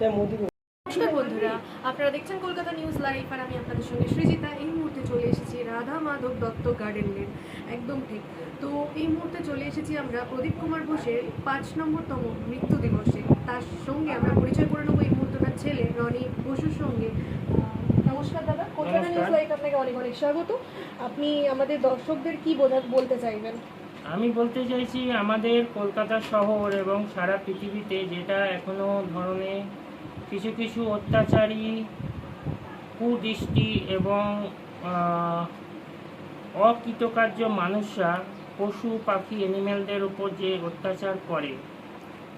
নমস্কার বন্ধুরা আপনারা দেখছেন কলকাতা নিউজ লাইভ আর আমি আপনাদের সঙ্গে সৃজিতা। এই মুহূর্তে চলে এসেছি রাধা মাধব দত্ত গার্ডেন লেন একদম ঠিক। তো এই মুহূর্তে চলে এসেছি আমরা প্রদীপ কুমার ঘোষের পাঁচ নম্বরতম মৃত্যু দিবসে। তার সঙ্গে আমরা পরিচয় করে নেব এই মুহূর্তে তার ছেলে রনি বসুর সঙ্গে। নমস্কার দাদা কলকাতা নিউজ লাইভ আপনাকে অনেক অনেক স্বাগত। আপনি আমাদের দর্শকদের কি বোঝা বলতে চাইবেন? আমি বলতে চাইছি আমাদের কলকাতা শহর এবং সারা পৃথিবীতে যেটা এখনও ধরনের কিছু কিছু অত্যাচারী কুদৃষ্টি এবং অকৃতকার্য মানুষরা পশু পাখি অ্যানিম্যালদের উপর যে অত্যাচার করে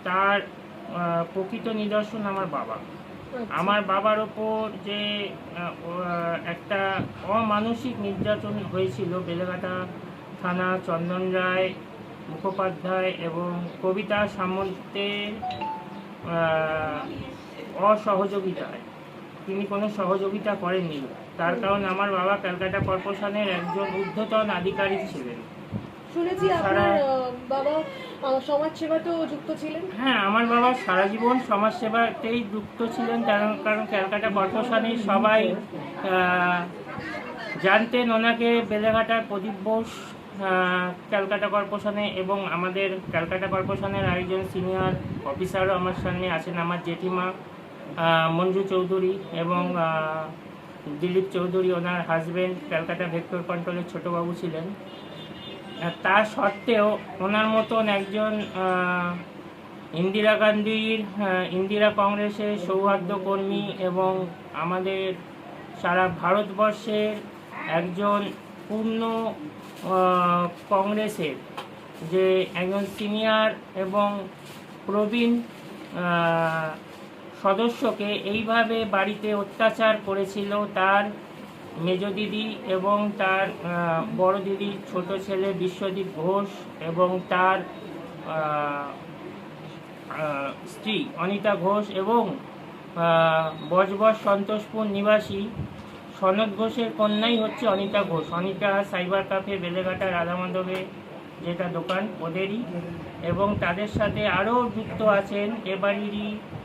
তার প্রকৃত নিদর্শন আমার বাবা। আমার বাবার ওপর যে একটা অমানসিক নির্যাতন হয়েছিল বেলেঘাটা থানা চন্দন রায় মুখোপাধ্যায় এবং কবিতা সামন্তের অসহযোগিতায়। তিনি কোনো সহযোগিতা করেননি। তার কারণ আমার বাবা ক্যালকাটা কর্পোরেশনের একজন ঊর্ধ্বতন আধিকারিক ছিলেন। শুনেছি আপনার বাবা আহ, সমাজসেবাতেও যুক্ত ছিলেন। হ্যাঁ আমার বাবা সারা জীবন সমাজসেবাতেই যুক্ত ছিলেন কারণ কারণ ক্যালকাটা কর্পোরেশনের সবাই জানতেন ওনাকে বেলেঘাটার প্রদীপ বোস ক্যালকাটা কর্পোরেশনে এবং আমাদের ক্যালকাটা কর্পোরেশনের আরেকজন সিনিয়র অফিসারও আমার সামনে আছেন আমার জেঠিমা। মঞ্জু চৌধুরী এবং দিলীপ চৌধুরী, ওনার হাজব্যান্ড ক্যালকাটা ভেক্টর কন্ট্রোলের ছোটবাবু ছিলেন। তা সত্ত্বেও ওনার মতন একজন ইন্দিরা গান্ধীর ইন্দিরা কংগ্রেসের সৌহার্দ্য কর্মী এবং আমাদের সারা ভারতবর্ষের একজন পূর্ণ কংগ্রেসের যে একজন সিনিয়র এবং প্রবীণ সদস্যকে এইভাবে বাড়িতে অত্যাচার করেছিল তার মেজ দিদি এবং তার বড় দিদি ছোট ছেলে বিশ্বদীপ ঘোষ এবং তার স্ত্রী অনিতা ঘোষ এবং বজবজ সন্তোষপুর নিবাসী সনদ ঘোষের কন্যাই হচ্ছে অনিতা ঘোষ। অনিতা সাইবার কাফে বেলেঘাটা রাধামাধবে যেটা দোকান ওদেরই। এবং তাদের সাথে আরও যুক্ত আছেন এ বাড়িরই আহ,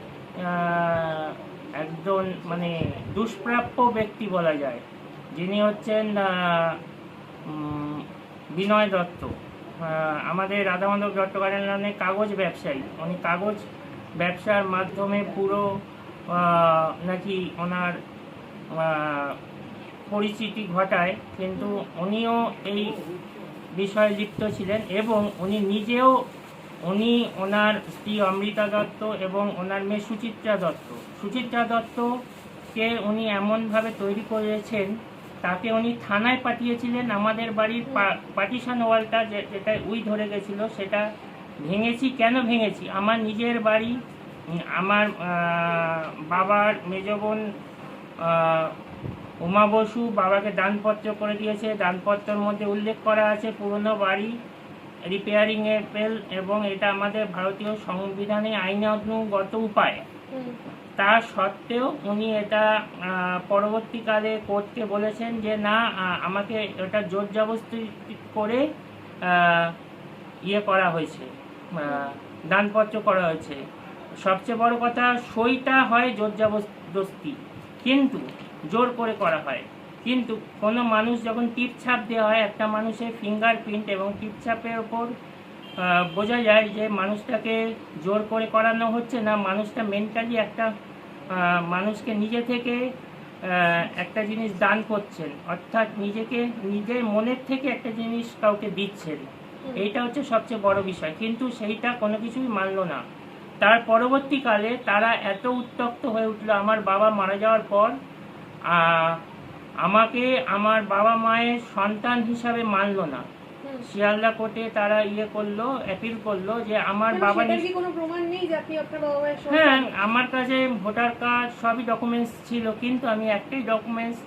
একজন মানে দুষ্প্রাপ্য ব্যক্তি বলা যায়। যিনি হচ্ছেন বিনয় দত্ত। আমাদের রাধামাধব চট্টোপাধ্যায় নামে কাগজ ব্যবসায়ী। উনি কাগজ ব্যবসার মাধ্যমে পুরো নাকি ওনার পরিচিতি ঘটায়। কিন্তু উনিও এই বিষয়ে লিপ্ত ছিলেন এবং উনি নিজেও উনি ওনার স্ত্রী অমৃতা দত্ত এবং ওনার মেয়ে সুচিত্রা দত্ত। সুচিত্রা দত্তকে উনি এমনভাবে তৈরি করেছেন তাকে উনি থানায় পাঠিয়েছিলেন আমাদের বাড়ির পার্টিশন ওয়ালটা যেটা উই ধরে গেছিল সেটা ভেঙেছি। কেন ভেঙেছি? আমার নিজের বাড়ি আমার বাবার মেজ বোন আহ, উমা বসু বাবাকে দানপত্র করে দিয়েছে। দানপত্রের মধ্যে উল্লেখ করা আছে পুরনো বাড়ি রিপেয়ারিং এর পেল এবং এটা আমাদের ভারতীয় সংবিধানে আইনানুগত উপায়। তা সত্ত্বেও উনি এটা পরবর্তীকালে কোর্টকে বলেছেন যে না আমাকে এটা জোর জবস্তি করে ইয়ে করা হয়েছে দানপত্র করা হয়েছে। সবচেয়ে বড় কথা সইটা হয় জোর জবরদস্তি কিন্তু জোর করে করা হয়। কিন্তু কোনো মানুষ যখন টিপ ছাপ দেওয়া হয় একটা মানুষের ফিঙ্গারপ্রিন্ট এবং টিপ ছাপের ওপর বোঝা যায় যে মানুষটাকে জোর করে করানো হচ্ছে না। মানুষটা মেন্টালি একটা মানুষকে নিজে থেকে একটা জিনিস দান করছেন। অর্থাৎ নিজেকে নিজের মনের থেকে একটা জিনিস কাউকে দিচ্ছেন। এইটা হচ্ছে সবচেয়ে বড় বিষয়। কিন্তু সেইটা কোনো কিছুই মানল না। তার পরবর্তীকালে তারা এত উত্তপ্ত হয়ে উঠল আমার বাবা মারা যাওয়ার পর আমাকে আমার বাবা মায়ের সন্তান হিসাবে মানলো না। শিয়ালদা কোর্টে তারা ইয়ে করল অ্যাপিল করল যে আমার মানে বাবা কোনো প্রমাণ নেই যে আপনি আপনার বাবা মায়ের হ্যাঁ আমার কাছে ভোটার কার্ড সবই ডকুমেন্টস ছিল কিন্তু আমি একটাই ডকুমেন্টস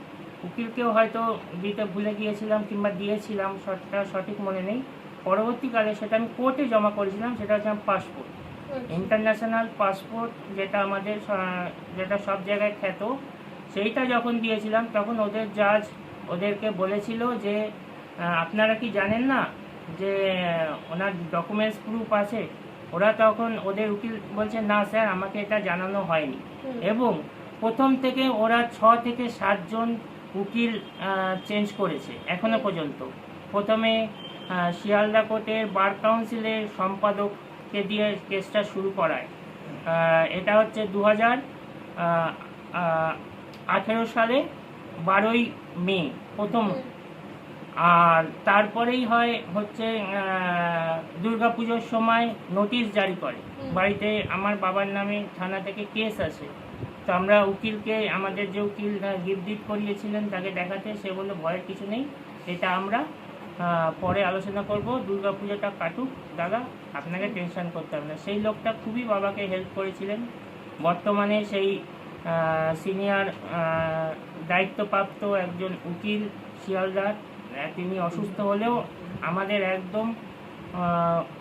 উকিলকেও হয়তো দিতে ভুলে গিয়েছিলাম কিংবা দিয়েছিলাম সেটা সঠিক মনে নেই পরবর্তীকালে সেটা আমি কোর্টে জমা করেছিলাম সেটা হচ্ছে আমার পাসপোর্ট। ইন্টারন্যাশনাল পাসপোর্ট যেটা আমাদের যেটা সব জায়গায় খ্যাত সেইটা যখন দিয়েছিলাম তখন ওদের জাজ ওদেরকে বলেছিল যে আপনারা কি জানেন না যে ওনার ডকুমেন্টস প্রুফ আছে? ওরা তখন ওদের উকিল বলছে না স্যার আমাকে এটা জানানো হয়নি। এবং প্রথম থেকে ওরা ছ থেকে সাতজন উকিল চেঞ্জ করেছে এখনও পর্যন্ত। প্রথমে শিয়ালদা কোর্টের বার কাউন্সিলের সম্পাদককে দিয়ে কেসটা শুরু করায়। এটা হচ্ছে দু হাজার আঠেরো সালে বারোই মে প্রথম। আর তারপরেই হয় হচ্ছে দুর্গা পুজোর সময় নোটিশ জারি করে। বাড়িতে আমার বাবার নামে থানা থেকে কেস আছে তো আমরা উকিলকে আমাদের যে উকিল গিফট করিয়েছিলেন তাকে দেখাতে সে বলল ভয়ের কিছু নেই। এটা আমরা পরে আলোচনা করব। দুর্গা পুজোটা কাটুক। দাদা আপনাকে টেনশন করতে হবে না। সেই লোকটা খুবই বাবাকে হেল্প করেছিলেন। বর্তমানে সেই সিনিয়র দায়িত্বপ্রাপ্ত একজন উকিল, শিয়ালদার। তিনি অসুস্থ হলেও আমাদের একদম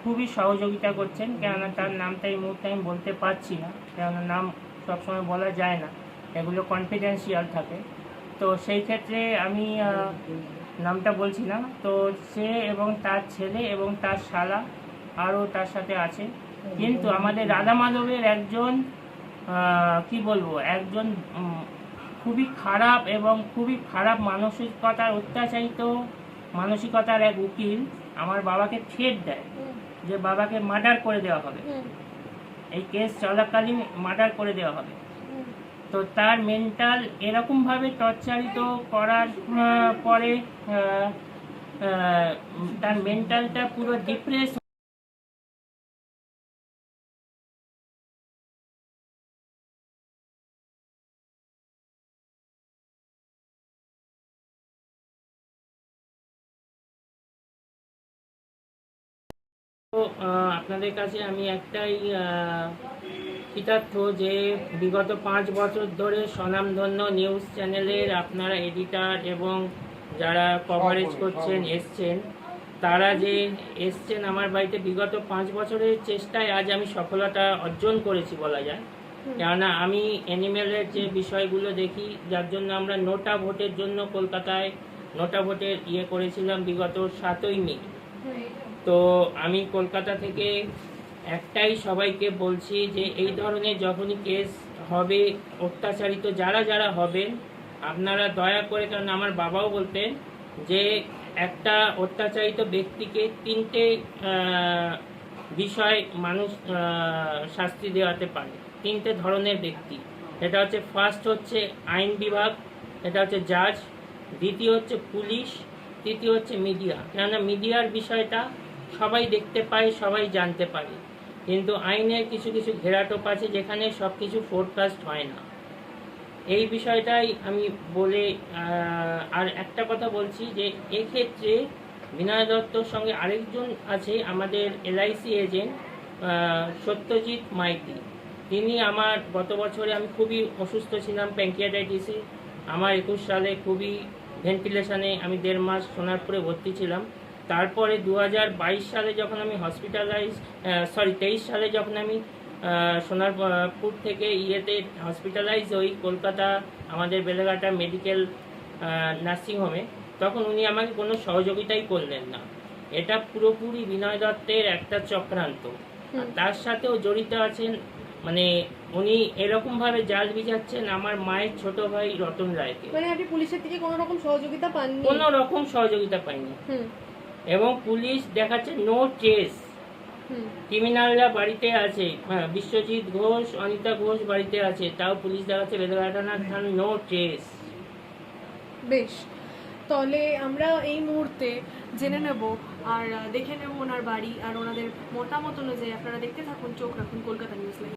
খুবই সহযোগিতা করছেন, কেননা তার নামটা এই মুহূর্তে আমি বলতে পারছি না, কেননা নাম সবসময় বলা যায় না, এগুলো কনফিডেন্সিয়াল থাকে। তো সেই ক্ষেত্রে আমি নামটা বলছি না। তো সে এবং তার ছেলে এবং তার শালা আরও তার সাথে আছে। কিন্তু আমাদের রাধা মাধবের একজন কি বলব একজন খুবই খারাপ এবং খুবই খারাপ মানসিকতার অত্যাচারিত মানসিকতার এক উকিল আমার বাবাকে থ্রেট দেয় যে বাবাকে মার্ডার করে দেওয়া হবে। এই কেস চলাকালীন মার্ডার করে দেওয়া হবে। তো তার মেন্টাল এরকমভাবে টর্চারিত করার পরে তার মেন্টালটা পুরো ডিপ্রেস তো আপনাদের কাছে আমি একটাই কৃতার্থ যে বিগত পাঁচ বছর ধরে স্বনামধন্য নিউজ চ্যানেলের আপনারা এডিটার এবং যারা কভারেজ করছেন এসছেন তারা যে এসছেন আমার বাড়িতে বিগত পাঁচ বছরের চেষ্টায় আজ আমি সফলতা অর্জন করেছি বলা যায়। কেননা আমি অ্যানিমেলের যে বিষয়গুলো দেখি যার জন্য আমরা নোটা ভোটের জন্য কলকাতায় নোটা ভোটের ইয়ে করেছিলাম বিগত সাতই মে। তো আমি কলকাতা থেকে একটাই সবাইকে বলছি যে এই ধরনের যখনই কেস হবে, অত্যাচারিত যারা যারা হবেন, আপনারা দয়া করে, কারণ আমার বাবাও বলতেন যে একটা অত্যাচারিত ব্যক্তিকে তিনটে বিষয় মানুষ শাস্তি দেওয়াতে পারে। তিনটে ধরনের ব্যক্তি। এটা হচ্ছে ফার্স্ট হচ্ছে আইন বিভাগ এটা হচ্ছে জাজ দ্বিতীয় হচ্ছে পুলিশ, তৃতীয় হচ্ছে মিডিয়া কেননা মিডিয়ার বিষয়টা সবাই দেখতে পায়, সবাই জানতে পারে। কিন্তু আইনের কিছু কিছু ঘেরাটোপ আছে যেখানে সব কিছু ফোরকাস্ট হয় না। এই বিষয়টাই আমি বলে আর একটা কথা বলছি যে এক্ষেত্রে বিনয় দত্তর সঙ্গে আরেকজন আছে আমাদের এলআইসি এজেন্ট সত্যজিৎ মাইতি। তিনি আমার, গত বছরে আমি খুবই অসুস্থ ছিলাম প্যাঙ্কিয়াটাইটিসে আমার একুশ সালে খুবই ভেন্টিলেশনে আমি দেড় মাস সোনারপুরে ভর্তি ছিলাম। তারপরে দু হাজার বাইশ সালে যখন আমি হসপিটালাইজ সরি তেইশ সালে যখন আমি সোনারপুর থেকে ইয়েতে হসপিটালাইজ হই কলকাতা আমাদের বেলেঘাটা মেডিকেল নার্সিংহোমে তখন উনি আমাকে কোনো সহযোগিতাই করলেন না। এটা পুরোপুরি বিনয় দত্তের একটা চক্রান্ত। তার সাথেও জড়িত আছেন মানে উনি এরকমভাবে জাল বিজাচ্ছেন আমার মায়ের ছোট ভাই রতন রায়কে। মানে আপনি পুলিশের থেকে কোনো রকম সহযোগিতা পাননি? কোনো রকম সহযোগিতা পাইনি। এবং পুলিশ দেখাচ্ছে নো ট্রেস ক্রিমিনালরা বাড়িতে আছে হ্যাঁ বিশ্বজিৎ ঘোষ অনিতা ঘোষ বাড়িতে আছে তাও পুলিশ দেখাচ্ছে বেদঘাটানা থান নো ট্রেস বেশ তাহলে আমরা এই মুহূর্তে জেনে নেব আর দেখে নেব ওনার বাড়ি আর ওনাদের মতামত অনুযায়ী আপনারা দেখতে থাকুন চোখ রাখুন কলকাতা নিউজ লাইভ